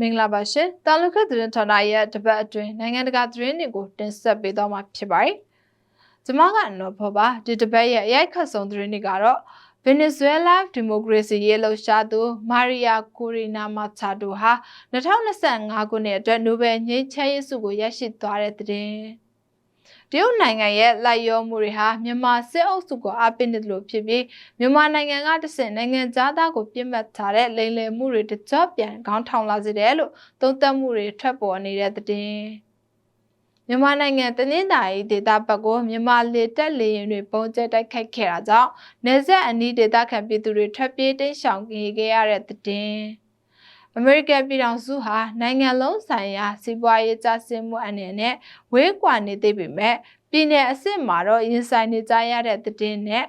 မင်္ဂလာပါရှင်တာလူခက်သတင်းဌာနရဲ့တပတ်အတွင်းနိုင်ငံတကာသတင်းတွေကိုတင်ဆက်ပေးသွားမှာဖြစ်ပါတယ်။ကျွန်မကနော်ဖော်ပါဒီတပတ်ရဲ့အရိုက်ခတ်ဆုံးသတင်းတွေကတော့ဗင်နီဇွဲလားဒီမိုကရေစီရေးလှုပ်ရှားသူမာရီယာကိုရီနာမာချာတိုဟာ2025ခုနှစ်အတွက်နိုဘယ်ငြိမ်းချမ်းရေးဆုကိုရရှိသွားတဲ့သတင်း။ တရုတ်နိုင်ငံရဲ့လိုက်ရောမှုတွေဟာမြန်မာစစ်အုပ်စုကိုအားပေးနေတယ်လို့ဖြစ်ပြီးမြန်မာနိုင်ငံကတဆင့်နိုင်ငံသားသားကိုပြစ်မှတ်ထားတဲ့လိမ်လည်မှုတွေတကြော့ပြန်ခေါင်းထောင်လာစေတယ်လို့သုံးသပ်မှုတွေထွက်ပေါ်နေတဲ့သတင်းမြန်မာနိုင်ငံတနင်္သာရီဒေသဘက်ကိုမြန်မာလေတက်လေရင်တွေပုံကျဲတိုက်ခိုက်ခဲ့တာကြောင့်နေဆက်အနီးဒေသခံပြည်သူတွေထွက်ပြေးတိမ်းရှောင်ခဲ့ရတဲ့သတင်း အမေရိကန်ပြည်ထောင်စုဟာနိုင်ငံလုံးဆိုင်ရာစီးပွားရေးကျဆင်းမှုအနေနဲ့ဝေးကွာနေသေးပေမဲ့ပြည်내အစ်စ်မှာတော့ရင်ဆိုင်နေကြရတဲ့သတင်းနဲ့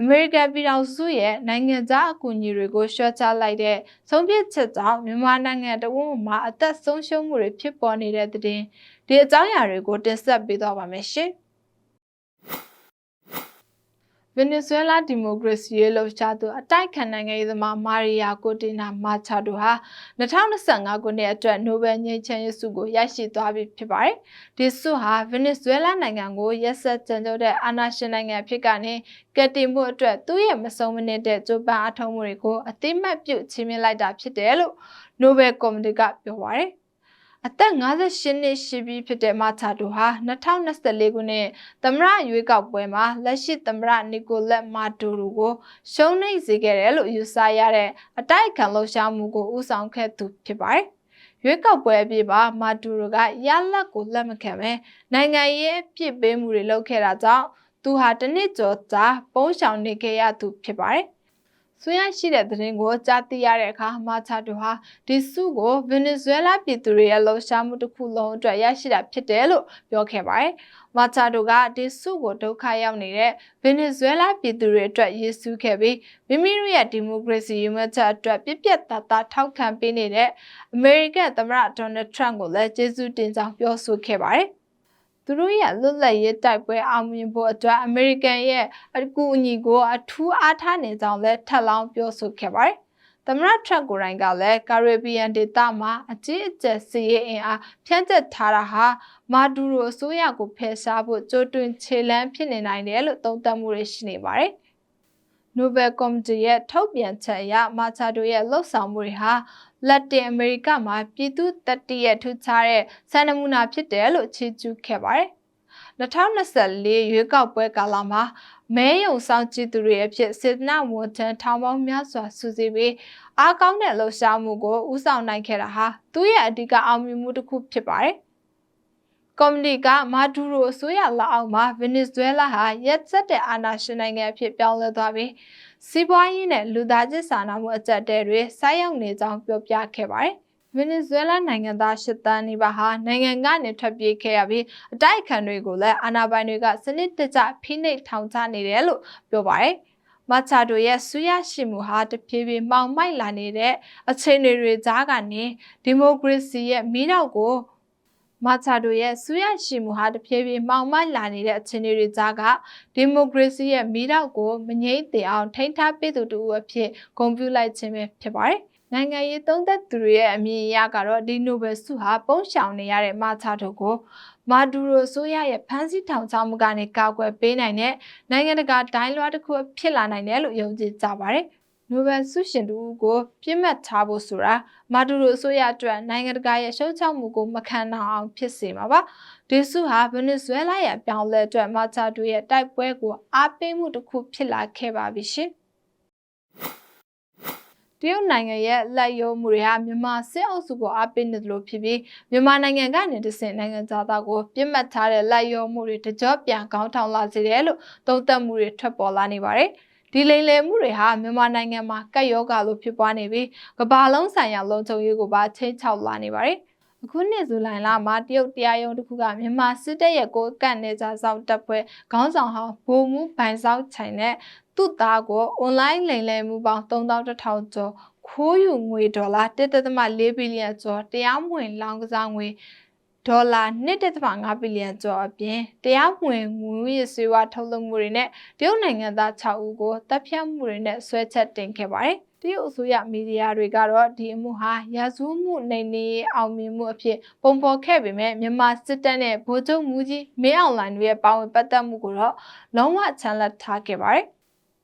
အမေရိကန်ပြည်ထောင်စုရဲ့နိုင်ငံသားအကူအညီတွေကိုရှော့ချလိုက်တဲ့ဆုံးဖြတ်ချက်ကြောင့်မြန်မာနိုင်ငံတဝန်းမှာအသက်ဆုံးရှုံးမှုတွေဖြစ်ပေါ်နေတဲ့သတင်းဒီအကြောင်းအရာတွေကိုတင်ဆက်ပေးသွားပါမယ်ရှင်။ ဗင်နီဇွဲလားဒီမိုကရေစီရေးလှုပ်ရှားသူအတိုက်ခံနိုင်ငံရေးသမားမာရီယာကိုတီနာမာချာတိုဟာ2025ခုနှစ်အတွက်နိုဘယ်ငြိမ်းချမ်းရေးဆုကိုရရှိသွားပြီဖြစ်ပါတယ်။ဒီဆုဟာဗင်နီဇွဲလားနိုင်ငံကိုရက်ဆက်ကြံကြုတ်တဲ့အာဏာရှင်နိုင်ငံဖြစ်ကနေကယ်တင်မှုအတွက်သူ့ရဲ့မဆုံးမနစ်တဲ့ကြိုးပမ်းအထောက်မှုတွေကိုအသိမှတ်ပြုချီးမြှင့်လိုက်တာဖြစ်တယ်လို့နိုဘယ်ကော်မတီကပြောပါတယ်။ အသက်58နှစ်ရှိပြီဖြစ်တဲ့မာချာတိုဟာ2024ခုနှစ်သမ္မတရွေးကောက်ပွဲမှာလက်ရှိသမ္မတနီကိုလက်မာဒူရိုကိုရှုံးနိမ့်စေခဲ့တယ်လို့ယူဆရတဲ့အတိုက်အခံလှုပ်ရှားမှုကိုဦးဆောင်ခဲ့သူဖြစ်ပါတယ်။ရွေးကောက်ပွဲအပြည့်ပါမာဒူရိုကရလက်ကိုလက်မခံပဲနိုင်ငံရေးအပြစ်ပေးမှုတွေလုပ်ခဲ့တာကြောင့်သူဟာတနစ်ကျော်ကြာပုံးရှောင်နေခဲ့ရသူဖြစ်ပါတယ်။ ဆွေးရရှိတဲ့သတင်းကိုကြားသိရတဲ့အခါမာချာတိုဟာဒီစုကိုဗင်နီဇွဲလားပြည်သူတွေရဲ့လှုပ်ရှားမှုတစ်ခုလုံးအတွက်ရရှိတာဖြစ်တယ်လို့ပြောခဲ့ပါတယ်။မာချာတိုကဒီစုကိုဒုက္ခရောက်နေတဲ့ဗင်နီဇွဲလားပြည်သူတွေအတွက်ရည်စူးခဲ့ပြီးမိမိတို့ရဲ့ဒီမိုကရေစီရည်မှန်းချက်အတွက်ပြည့်ပြတ်သားသားထောက်ခံပေးနေတဲ့အမေရိကန်သမ္မတဒေါ်နယ်ထရန့်ကိုလည်းကျေးဇူးတင်ကြောင်းပြောဆိုခဲ့ပါတယ်။ သူတို့ရဲ့လွတ်လပ်ရေးတိုက်ပွဲအောင်မြင်ဖို့အတွက်အမေရိကန်ရဲ့အကူအညီကိုအထူးအားထားနေကြောင်းလည်းထပ်လောင်းပြောဆိုခဲ့ပါတယ်။သမ္မတထရန့်ကိုယ်တိုင်ကလည်းကာရစ်ဘီယန်ဒေသမှာအကြီးအကျယ်စီးရဲအင်အားဖြန့်ကျက်ထားတာဟာမာဒူရိုအစိုးရကိုဖယ်ရှားဖို့ကြိုးတွင်ခြေလှမ်းဖြစ်နေနိုင်တယ်လို့သုံးသပ်မှုတွေရှိနေပါတယ်။နိုဘယ်ကော်မတီရဲ့ထုတ်ပြန်ချက်အရမာချာတိုရဲ့လှုပ်ဆောင်မှုတွေဟာ လက်တင်အမေရိကမှာပြည်သူတတိယထူးခြားတဲ့စံနမူနာဖြစ်တယ်လို့ချီးကျူးခဲ့ပါတယ်။2024ရွေးကောက်ပွဲကာလမှာမဲယုံဆောင်ကြည့်သူတွေအဖြစ်စေတနာဝန်ထမ်းထောင်ပေါင်းများစွာစုစည်းပြီးအားကောင်းတဲ့လှုပ်ရှားမှုကိုဦးဆောင်နိုင်ခဲ့တာဟာသူ့ရဲ့အဓိကအောင်မြင်မှုတစ်ခုဖြစ်ပါတယ်။ ကော်မတီကမာဒူရိုအစိုးရလက်အောက်မှာဗင်နီဇွဲလားဟာရက်စက်တဲ့အာဏာရှင်နိုင်ငံအဖြစ်ပြောင်းလဲသွားပြီးစီးပွားရေးနဲ့လူသားချင်းစာနာမှုအကြက်တဲတွေဆိုက်ရောက်နေကြောင်းပြောပြခဲ့ပါတယ်။ဗင်နီဇွဲလားနိုင်ငံသား၈တန်းနီးပါးဟာနိုင်ငံကနေထွက်ပြေးခဲ့ရပြီးအတိုက်အခံတွေကိုလည်းအာဏာပိုင်တွေကစနစ်တကျဖိနှိပ်ထောင်ချနေတယ်လို့ပြောပါတယ်။မချာတိုရဲ့ဆူရရှိမှုဟာတဖြည်းဖြည်းမှောင်မိုက်လာနေတဲ့အခြေအနေတွေကြားကနေဒီမိုကရေစီရဲ့မီးတောက်ကို မာချာတိုရဲ့ဆူရရှိမှုဟာတဖြည်းဖြည်းမှောင်မိုက်လာနေတဲ့အခြေအနေတွေကြားကဒီမိုကရေစီရဲ့မီးတောက်ကိုမငြိမ့်သေးအောင်ထိန်းထားပေးသူတူအဖြစ်ဂုဏ်ပြုလိုက်ခြင်းပဲဖြစ်ပါတယ်။နိုင်ငံရေးသုံးသက်သူတွေရဲ့အမြင်အရကတော့ဒီနိုဘယ်ဆုဟာပုံရှောင်နေရတဲ့မာချာတိုကိုမာဒူရိုဆိုရရဲ့ဖမ်းဆီးထောင်ချမှုကနေကာကွယ်ပေးနိုင်တဲ့နိုင်ငံတကာတိုင်းလွှားတစ်ခုဖြစ်လာနိုင်တယ်လို့ယုံကြည်ကြပါတယ်။ နိုဘယ်ဆုရှင်တူကိုပြစ်မှတ်ထားဖို့ဆိုတာမာဒူရိုအစိုးရအတွက်နိုင်ငံတကာရဲ့ရှုံ့ချမှုကိုမခံနိုင်အောင်ဖြစ်စေမှာပါဒီဆုဟာဗင်နီဇွဲလားရဲ့အပြောင်းလဲအတွက်မာချာတိုရဲ့တိုက်ပွဲကိုအားပေးမှုတစ်ခုဖြစ်လာခဲ့ပါပြီရှင်တရုတ်နိုင်ငံရဲ့လက်ရုံးမှုတွေဟာမြန်မာစစ်အုပ်စုကိုအားပေးနေတယ်လို့ဖြစ်ပြီးမြန်မာနိုင်ငံကနေတဆင့်နိုင်ငံသားကိုပြစ်မှတ်ထားတဲ့လက်ရုံးမှုတွေတကြောပြန်ကောင်းထောင်လာစေတယ်လို့သုံးသပ်မှုတွေထွက်ပေါ်လာနေပါတယ်။ ဒီလိမ်လည်မှုတွေဟာမြန်မာနိုင်ငံမှာကပ်ရောဂါလိုဖြစ်ပွားနေပြီးကမ္ဘာလုံးဆိုင်ရာလုံခြုံရေးကိုပါချိန်ချောက်လာနေပါတယ်။အခုနှစ်ဇူလိုင်လမှာတရုတ်တရားရုံးတစ်ခုကမြန်မာစစ်တပ်ရဲ့ကိုကန့်နေကြစောက်တပ်ဖွဲ့ခေါင်းဆောင်ဟောင်းဗိုလ်မှူးဘိုင်စောက်ချိုင်နဲ့သူ့သားကိုအွန်လိုင်းလိမ်လည်မှုပေါင်း3100ကျော်ခိုးယူငွေဒေါ်လာ1.4ဘီလီယံကျော်တရားမဝင်လောင်းကစားငွေ ဒေါ်လာ1.5ဘီလီယံကျော်အပြင်တရားဝင်ငွေရဆွေးဝါထုတ်လုပ်မှုတွေနဲ့တရုတ်နိုင်ငံသား6ဦးကိုတပ်ဖြတ်မှုတွေနဲ့ဆွဲချက်တင်ခဲ့ပါတယ်တရုတ်အစိုးရမီဒီယာတွေကတော့ဒီအမှုဟာရာဇဝတ်မှုနိုင်နေအောင်မြင်မှုအဖြစ်ပုံဖော်ခဲ့ပေမဲ့မြန်မာစစ်တပ်နဲ့ဗိုလ်ချုပ်မူကြီးမင်းအောင်လှိုင်တို့ရဲ့ပါဝင်ပတ်သက်မှုကိုတော့လုံးဝချန်လက်ထားခဲ့ပါတယ်။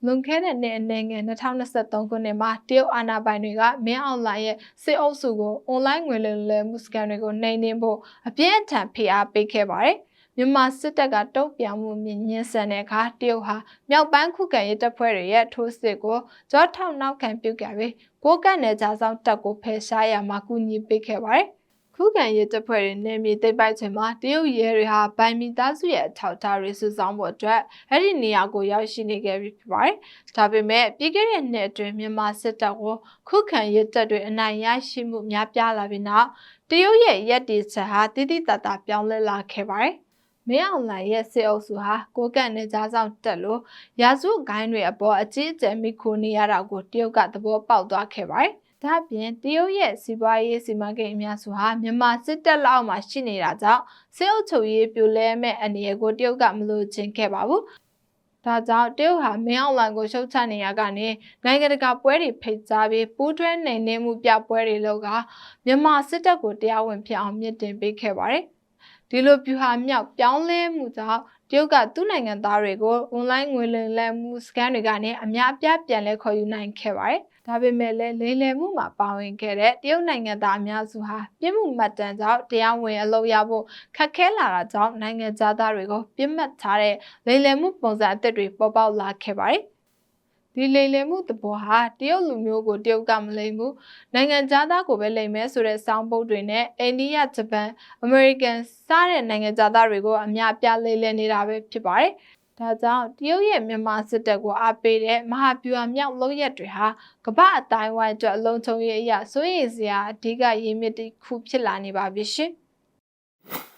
လွန်ခဲ့တဲ့နှစ်အနေငယ်2023ခုနှစ်မှာတရုတ်အာဏာပိုင်တွေကမင်းအောင်လှိုင်ရဲ့စစ်အုပ်စုကိုအွန်လိုင်းငွေလွှဲလွှဲမှုစကန်တွေကိုနှိမ်နင်းဖို့အပြင်းအထန်ဖိအားပေးခဲ့ပါတယ်။မြန်မာစစ်တပ်ကတုံ့ပြန်မှုမြင့်ညင်းဆန်တဲ့အခါတရုတ်ဟာမြောက်ပိုင်းခုခံရေးတပ်ဖွဲ့တွေရဲ့ထိုးစစ်ကိုကြောထောက်နောက်ခံပြုတ်ကြပြီးကိုကန့်နယ်ကြားဆောင်တပ်ကိုဖယ်ရှားရမှာကူညီပေးခဲ့ပါတယ်။ ခုခံရေးတပ်ဖွဲ့တွေနေမြေသိပ်ပိုက်ချိန်မှာတရုတ်ရဲတွေဟာဗိုင်မီသားစုရဲ့အထောက်အထားတွေစုဆောင်းဖို့အတွက်အဲ့ဒီနေရာကိုရောက်ရှိနေခဲ့ပြီဖြစ်ပါတယ်။ဒါပေမဲ့ပြီးခဲ့တဲ့နှစ်အတွင်းမြန်မာစစ်တပ်ကိုခုခံရေးတပ်တွေအနိုင်ရရှိမှုများပြားလာပြီးနောက်တရုတ်ရဲ့ရက်တီချက်ဟာတိတိတတ်တာပြောင်းလဲလာခဲ့ပါတယ်။မင်းအောင်လှိုင်ရဲ့စစ်အုပ်စုဟာကိုကန့်နဲ့ကြားဆောင်တက်လို့ရာစုဂိုင်းတွေအပေါ်အကြီးအကျယ်မိခိုနေရတာကိုတရုတ်ကသဘောပေါက်သွားခဲ့ပါတယ်။ ဒါပြင်တရုတ်ရဲ့စီးပွားရေးစီမံကိန်းအများစုဟာမြန်မာစစ်တပ်လက်အောက်မှာရှိနေတာကြောင့်စစ်အုပ်ချုပ်ရေးပြိုလဲမဲ့အနေအကိုတရုတ်ကမလို့ချင်းခဲ့ပါဘူး။ဒါကြောင့်တရုတ်ဟာမင်းအောင်လှိုင်ကိုရှုတ်ချနေရကနေနိုင်ငံတကာပွဲတွေဖိတ်ကြားပြီးပူးတွဲနိုင်နေမှုပြပွဲတွေလုပ်ကမြန်မာစစ်တပ်ကိုတရားဝင်ဖြစ်အောင်မြင့်တင်ပေးခဲ့ပါတယ်ဒီလိုပြူဟာမြောက်ပြောင်းလဲမှုကြောင့် တရုတ်ကသူ့နိုင်ငံသားတွေကိုအွန်လိုင်းငွေလိမ်လည်မှုစကန်တွေကနေအများအပြားပြန်လဲခေါ်ယူနိုင်ခဲ့ပါတယ်။ဒါပေမဲ့လည်းလိမ်လည်မှုမှာပါဝင်ခဲ့တဲ့တရုတ်နိုင်ငံသားအများစုဟာပြစ်မှုမှတ်တမ်းကြောင့်တရားဝင်အလုပ်ရဖို့ခက်ခဲလာတာကြောင့်နိုင်ငံသားတွေကိုပြစ်မှတ်ထားတဲ့လိမ်လည်မှုပုံစံအသစ်တွေပေါ်ပေါက်လာခဲ့ပါတယ်။ ဒီလိမ်လည်မှုသဘောဟာတရုတ်လူမျိုးကိုတရုတ်ကမလိမ်ဘူးနိုင်ငံသားကိုပဲလိမ်မဲဆိုတဲ့စောင်းပုတ်တွေနဲ့အိန္ဒိယဂျပန်အမေရိကန်စတဲ့နိုင်ငံသားတွေကိုအများပြလိမ်လည်နေတာပဲဖြစ်ပါတယ်ဒါကြောင့်တရုတ်ရဲ့မြန်မာစစ်တပ်ကိုအားပေးတဲ့မဟာဗျူဟာမြောက်လုပ်ရက်တွေဟာကမ္ဘာအတိုင်းဝိုင်းအတွက်အလုံးချုံရေးအရာစိုးရိမ်စရာအဓိကရင်းမြစ်တစ်ခုဖြစ်လာနေပါပြီရှင်။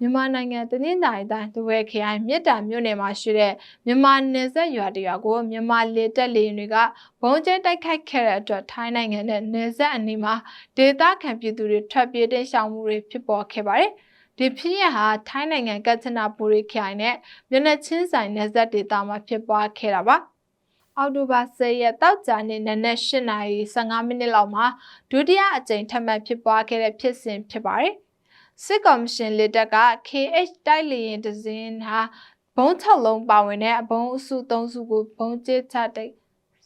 မြန်မာနိုင်ငံတနင်္သာရီတိုင်းတဝဲခရိုင်မြစ်တာမြို့နယ်မှာရှိတဲ့မြန်မာနယ်စပ်ရွာတရွာကိုမြန်မာလေတပ်လေယာဉ်တွေကဘုံကျဲတိုက်ခိုက်ခဲ့တဲ့အတွက်ထိုင်းနိုင်ငံနဲ့နယ်စပ်အနီးမှာဒေသခံပြည်သူတွေထွက်ပြေးတိမ်းရှောင်မှုတွေဖြစ်ပေါ်ခဲ့ပါတယ်။ဒီဖြစ်ရဟာထိုင်းနိုင်ငံကချနာပူရီခရိုင်နဲ့မျက်နှာချင်းဆိုင်နယ်စပ်ဒေသမှာဖြစ်ပွားခဲ့တာပါ။အောက်တိုဘာ10ရက်တောက်ကြနေ့နနက်8:15မိနစ်လောက်မှာဒုတိယအကြိမ်ထပ်မံဖြစ်ပွားခဲ့တဲ့ဖြစ်စဉ်ဖြစ်ပါတယ်။ စစ်ကော်မရှင်လက်တက်က KH တိုက်လေရင်ဒဇင်းဟာဘုံ6လုံးပါဝင်တဲ့အဘုံအစု3စုကိုဘုံကျချတဲ့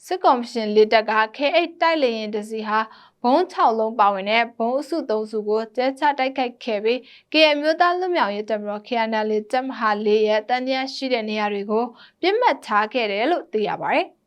စစ်ကော်မရှင်လက်တက်က KH တိုက်လေရင်ဒဇီဟာဘုံ6လုံးပါဝင်တဲ့ဘုံအစု3စုကိုကျချတိုက်ခိုက်ခဲ့ပြီး KM မျိုးသားလူမျိုးရေးတပ်မတော် KNL တပ်မဟာ၄ရဲ့တန်တရားရှိတဲ့နေရာတွေကိုပြစ်မှတ်ထားခဲ့တယ်လို့သိရပါတယ်။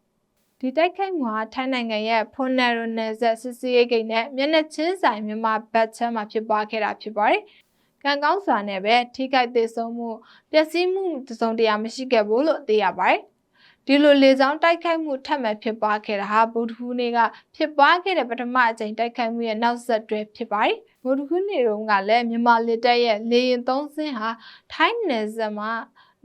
ဒီတိုက်ခိုက်မှုဟာထိုင်းနိုင်ငံရဲ့ဖွန်နယ်ရိုနယ်ဇက်စစ်စီးရေးဂိတ်နဲ့မျက်နှာချင်းဆိုင်မြန်မာဘတ်ချမ်းမှာဖြစ်ပွားခဲ့တာဖြစ်ပါတယ်။ကံကောင်းစွာနဲ့ပဲထိခိုက်သေးဆုံးမှုပျက်စီးမှုတစုံတရာမရှိခဲ့ဘူးလို့သိရပါတယ်။ဒီလိုလေဆောင်တိုက်ခိုက်မှုထပ်မံဖြစ်ပွားခဲ့တာဟာဗုဒ္ဓဟူးနေ့ကဖြစ်ပွားခဲ့တဲ့ပထမအကြိမ်တိုက်ခိုက်မှုရဲ့နောက်ဆက်တွဲဖြစ်ပါတယ်။ဗုဒ္ဓဟူးနေ့တုန်းကလည်းမြန်မာလက်တပ်ရဲ့လေရင်သုံးစင်းဟာထိုင်းနယ်စပ်မှာ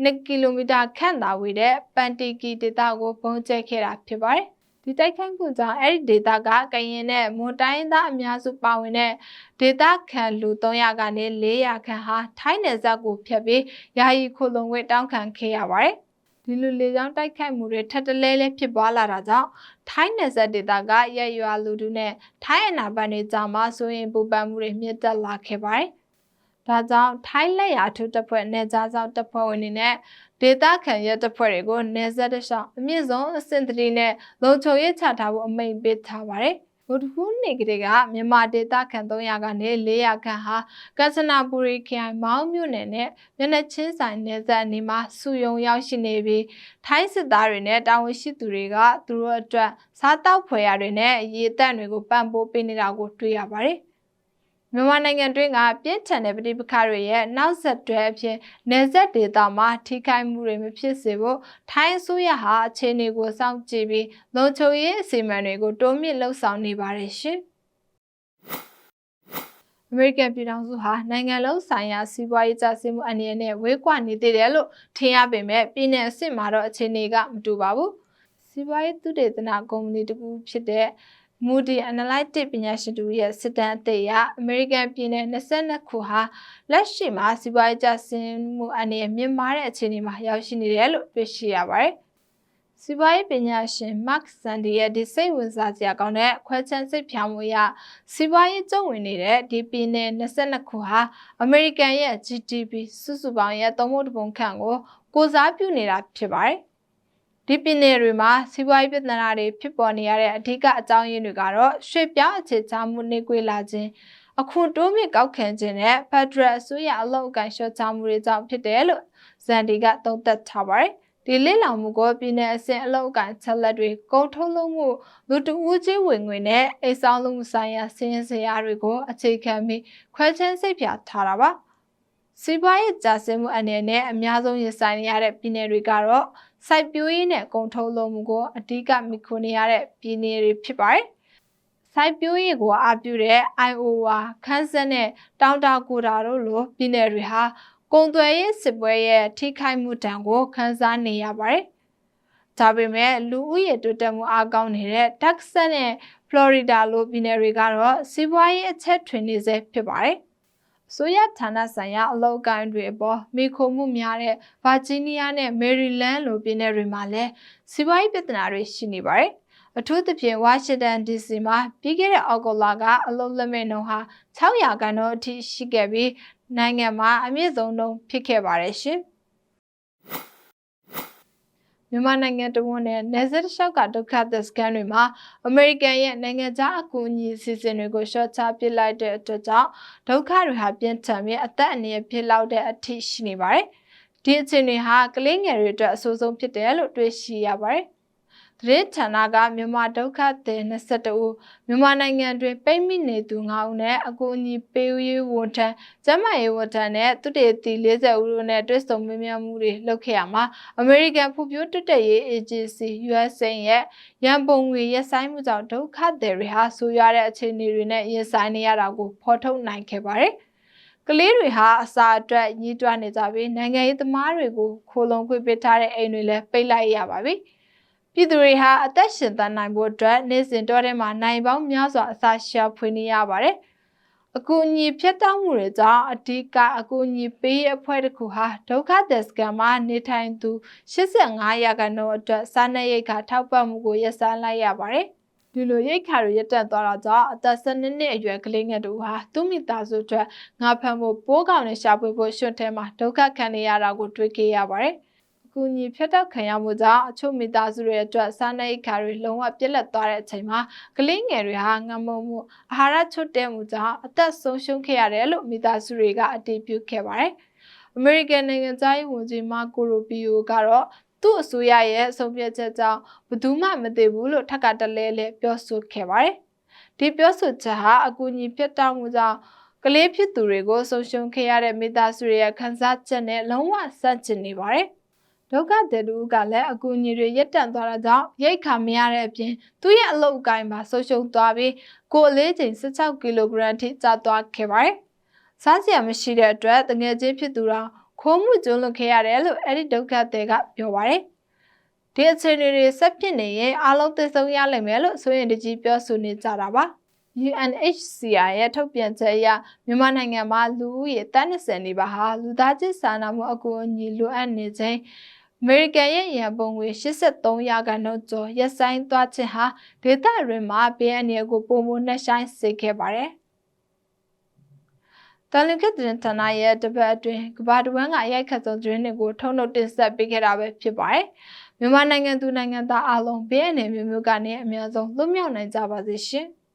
2ကီလိုမီတာခန့်သာဝေးတဲ့ပန်တီကီဒေသကိုပုံကျဲခဲ့တာဖြစ်ပါတယ်။ဒီတိုက်ခိုက်မှုကြောင့်အဲ့ဒီဒေသကကရင်နဲ့မွန်တိုင်းသားအများစုပါဝင်တဲ့ဒေသခံလူ300ကနေ400ခန့်ဟာထိုင်းနယ်စပ်ကိုဖျက်ပြီးယာယီခိုလုံဝဲတောင်းခံခဲ့ရပါတယ်။ဒီလိုလေကြောင်းတိုက်ခိုက်မှုတွေထပ်တလဲလဲဖြစ်ပွားလာတာကြောင့်ထိုင်းနယ်စပ်ဒေသကရရွာလူထုနဲ့ထိုင်းအနာဘန်တွေကြားမှာဆိုရင်ပူပန်မှုတွေမြင့်တက်လာခဲ့ပါတယ်။ ဒါကြောင့်ထိုင်းလက်ရာထုတပ်ဖွဲ့နယ်ကြားဆောင်တပ်ဖွဲ့ဝင်တွေနဲ့ဒေသခံရဲတပ်ဖွဲ့တွေကိုနယ်စပ်တလျှောက်အမြင့်ဆုံးအဆင့်တရီနဲ့လုံခြုံရေးချထားဖို့အမိန့်ပေးထားပါတယ်။ဗုဒ္ဓဟူးနေ့ကလေးကမြန်မာဒေသခံ300ကနေ400ခန့်ဟာကစ္စနာပူရီခရိုင်မောင်းမြို့နယ်နဲ့မျက်နှာချင်းဆိုင်နယ်စပ်အနီးမှာစုယုံရောက်ရှိနေပြီးထိုင်းစစ်သားတွေနဲ့တာဝန်ရှိသူတွေကသူတို့အတွက်စားတောက်ဖွယ်ရတွေနဲ့ရေတပ်တွေကိုပံ့ပိုးပေးနေတာကိုတွေ့ရပါတယ်။ မြန်မာနိုင်ငံတွင်းကပြင်းထန်တဲ့ပဋိပက္ခတွေရဲ့နောက်ဆက်တွဲအဖြစ်နယ်စပ်ဒေသမှာထိခိုက်မှုတွေမဖြစ်စေဖို့ထိုင်းအစိုးရဟာအခြေအနေကိုစောင့်ကြည့်ပြီးလုံခြုံရေးအစီအမံတွေကိုတိုးမြင့်လှုပ်ဆောင်နေပါတယ်ရှင်။အမေရိကန်ပြည်ထောင်စုဟာနိုင်ငံလုံးဆိုင်ရာစီးပွားရေးကျဆင်းမှုအနေနဲ့ဝေးကွာနေသေးတယ်လို့ထင်ရပေမဲ့ပြည်내အစ်စ်မှာတော့အခြေအနေကမတူပါဘူး။စီးပွားရေးသုတေသနကုမ္ပဏီတစ်ခုဖြစ်တဲ့ Moody Analytics ပညာရှင်တို့ရဲ့စစ်တမ်းအသစ်အရအမေရိကန်ပြည်နယ်22ခုဟာလက်ရှိမှာစီးပွားရေးကျဆင်းမှုအနေနဲ့မြင့်မားတဲ့အခြေအနေမှာရောက်ရှိနေတယ်လို့တွေ့ရှိရပါတယ်။စီးပွားရေးပညာရှင် Mark Sandy ရဲ့ဒီစိတ်ဝင်စားစရာကောင်းတဲ့ခွဲချမ်းစိတ်ဖြာမှုအရစီးပွားရေးကျုံဝင်နေတဲ့ဒီပြည်နယ်22ခုဟာအမေရိကန်ရဲ့ GDP စုစုပေါင်းရဲ့သုံးဖို့တစ်ပုံခန့်ကိုကိုစားပြုနေတာဖြစ်ပါတယ်။ ဒီပြည်နယ်တွေမှာစီးပွားရေးပြဿနာတွေဖြစ်ပေါ်နေရတဲ့အဓိကအကြောင်းရင်းတွေကတော့ရွှေ့ပြောင်းအခြေချမှုနှိကွေးလာခြင်းအခုတိုးမြင့်ကောက်ခံခြင်းနဲ့ Federal အစိုးရအလုပ်အကန့်လျှော့ချမှုတွေကြောင့်ဖြစ်တယ်လို့ဇန်ဒီကသုံးသပ်ထားပါတယ်။ဒီလစ်လောင်မှုကိုပြည်내အဆင့်အလောက်ကန်ချက်လက်တွေကုန်ထုတ်လုပ်မှုလူတဦးချင်းဝင်ငွေနဲ့အိမ်ဆောင်မှုဆိုင်ရာစည်ရင်စရာတွေကိုအခြေခံပြီးခွဲခြမ်းစိတ်ဖြာထားတာပါစီးပွားရေးကြာဆင်းမှုအနေနဲ့အများဆုံးရင်ဆိုင်နေရတဲ့ပြည်နယ်တွေကတော့ စိုက်ပျိုးရေးနဲ့ကုန်ထုတ်လုပ်မှုကိုအဓိကမိခိုနေရတဲ့ပြည်နယ်တွေဖြစ်ပါတယ်စိုက်ပျိုးရေးကိုအားပြုတဲ့ Iowa, Kansas နဲ့တောင်တာကိုတာတို့လိုပြည်နယ်တွေဟာကုန်သွယ်ရေးစစ်ပွဲရဲ့ထိခိုက်မှုတံကိုခန်းစားနေရပါတယ်။ဒါပေမဲ့လူဦးရေတိုးတက်မှုအားကောင်းနေတဲ့ Texas နဲ့ Florida လိုပြည်နယ်တွေကတော့စီးပွားရေးအချက်ထွင်နေစေဖြစ်ပါတယ်။ ဆိုရဌာနဆိုင်ရာအလောက်ကိုင်းတွေအပေါ်မိခိုမှုများတဲ့ဗာဂျီးနီးယားနဲ့မယ်ရီလန်းလိုပြည်နယ်တွေမှာလည်းစီးပွားရေးပြဿနာတွေရှိနေပါတယ်။အထူးသဖြင့်ဝါရှင်တန် DC မှာပြီးခဲ့တဲ့အောက်တိုဘာကအလုပ်လက်မဲ့နှုန်းဟာ600ခန်းတော့အထိရှိခဲ့ပြီးနိုင်ငံမှာအမြင့်ဆုံးနှုန်းဖြစ်ခဲ့ပါတယ်ရှင် မြန်မာနိုင်ငံတဝန်းနဲ့နယ်စပ်တစ်လျှောက်ကဒုက္ခသည်စခန်းတွေမှာအမေရိကန်ရဲ့နိုင်ငံခြားအကူအညီအစီအစဉ်တွေကိုရှော့ချပစ်လိုက်တဲ့အတွက်ကြောင့်ဒုက္ခတွေဟာပြင်းထန်ပြီးအသက်အန္တရာယ်ဖြစ်လောက်တဲ့အထိရှိနေပါတယ်။ဒီအခြေအနေဟာကလေးငယ်တွေအတွက်အဆိုးဆုံးဖြစ်တယ်လို့တွေ့ရှိရပါတယ်။ သတင်းဌာနကမြန်မာဒုက္ခသည်22ဦးမြန်မာနိုင်ငံတွင်ပိတ်မိနေသူ9ဦးနဲ့အကူအညီပေးရေးဝန်ထမ်းကျန်းမာရေးဝန်ထမ်းနဲ့သူတေတီ40ဦးတို့နဲ့တွေ့ဆုံမေးမြန်းမှုတွေလုပ်ခဲ့ရမှာအမေရိကန်ဖွံ့ဖြိုးတိုးတက်ရေး Agency USA ရဲ့ရန်ပုံငွေရပ်ဆိုင်းမှုကြောင့်ဒုက္ခသည်တွေဟာဆိုရတဲ့အခြေအနေတွေနဲ့ရင်ဆိုင်နေရတာကိုဖော်ထုတ်နိုင်ခဲ့ပါတယ်ကလေးတွေဟာအစာအတွက်ညှိတွားနေကြပြီးနိုင်ငံရေးသမားတွေကိုခိုးလုံခွင့်ပေးထားတဲ့အိမ်တွေလည်းပိတ်လိုက်ရပါပြီ။ ပြည်သူတွေဟာအသက်ရှင်သန်နိုင်ဖို့အတွက်နေ့စဉ်တော့ထဲမှာနိုင်ပေါင်းများစွာအစာရှာဖွေနေရပါတယ်။အကူအညီဖြတ်တောက်မှုတွေကြောင့်အဓိကအကူအညီပေးအဖွဲ့တစ်ခုဟာဒုက္ခသည်စခန်းမှာနေထိုင်သူ85ရာခိုင်နှုန်းအတွက်စားနပ်ရိက္ခာထောက်ပံ့မှုကိုရပ်ဆိုင်းလိုက်ရပါတယ်။ဒီလိုရိတ်ခါတွေရပ်တန့်သွားတာကြောင့်အသက်12နှစ်အရွယ်ကလေးငယ်တို့ဟာသူ့မိသားစုအတွက်ငါဖမ်းဖို့ပိုးကောင်နဲ့ရှာဖွေဖို့ရွှွတ်ထဲမှာဒုက္ခခံနေရတာကိုတွေ့ခဲ့ရပါတယ်။ ကူညီဖြတ်တောက်ခံရမှုကြောင့်အချို့မိသားစုတွေအတွက်စားနပ်ရိက္ခာတွေလုံးဝပြတ်လက်သွားတဲ့အချိန်မှာကလေးငယ်တွေဟာငမုံမှုအာဟာရချွတ်တဲ့မှုကြောင့်အသက်ဆုံးရှုံးခဲ့ရတယ်လို့မိသားစုတွေကအတည်ပြုခဲ့ပါတယ်။ American နိုင်ငံသားရေးဝန်ကြီးမာကိုရိုပီယိုကတော့သူ့အစိုးရရဲ့ဆုံးဖြတ်ချက်ကြောင့်ဘယ်သူမှမသိဘူးလို့ထပ်ကတလဲလဲပြောဆိုခဲ့ပါတယ်။ဒီပြောဆိုချက်ဟာအကူအညီပြတ်တောက်မှုကြောင့်ကလေးဖြစ်သူတွေကိုဆုံးရှုံးခဲ့ရတဲ့မိသားစုတွေရဲ့ခံစားချက်နဲ့လုံးဝဆန့်ကျင်နေပါတယ်။ ဒုက္ခသည်တို့ကလည်းအကူအညီတွေရက်တန့်သွားတာကြောင့်ရိတ်ခါမရတဲ့အပြင်သူ့ရဲ့အလုတ်ကိုင်းမှာဆုံးရှုံးသွားပြီးကိုယ်အလေးချိန်16ကီလိုဂရမ်ထိကျသွားခဲ့ပါတယ်။စားစရာမရှိတဲ့အတွက်တငယ်ချင်းဖြစ်သူတော်ခိုးမှုကျွလွန်ခဲ့ရတယ်လို့အဲ့ဒီဒုက္ခသည်ကပြောပါတယ်။ဒီအခြေအနေတွေဆက်ဖြစ်နေရင်အားလုံးသိဆုံးရလိမ့်မယ်လို့ဆိုရင်တကြီးပြောဆိုနေကြတာပါ။ UNHCR ရဲ့ထုတ်ပြန်ချက်အရမြန်မာနိုင်ငံမှာလူဦးရေ30နီးပါးဟာလူသားချင်းစာနာမှုအကူအညီလိုအပ်နေခြင်း အမေရိကန်ရဲ့ရန်ပုံငွေ83ရာခိုင်နှုန်းကျော်ရပ်ဆိုင်းသွားခြင်းဟာဒေသတွင်းမှာဘေးအန္တရာယ်ကိုပုံမနှဆိုင်စေခဲ့ပါတယ်။တန်လကတဲ့တနာရဲ့တပတ်အတွင်းကဘာတဝန်းကအရိုက်ခတ်ဆုံးသတင်းတွေကိုထုံနှုတ်တင်ဆက်ပေးခဲ့တာပဲဖြစ်ပါတယ်။မြန်မာနိုင်ငံသူနိုင်ငံသားအလုံးဘေးအန္တရာယ်မျိုးမျိုးကနေအများဆုံးလွတ်မြောက်နိုင်ကြပါစေရှင်။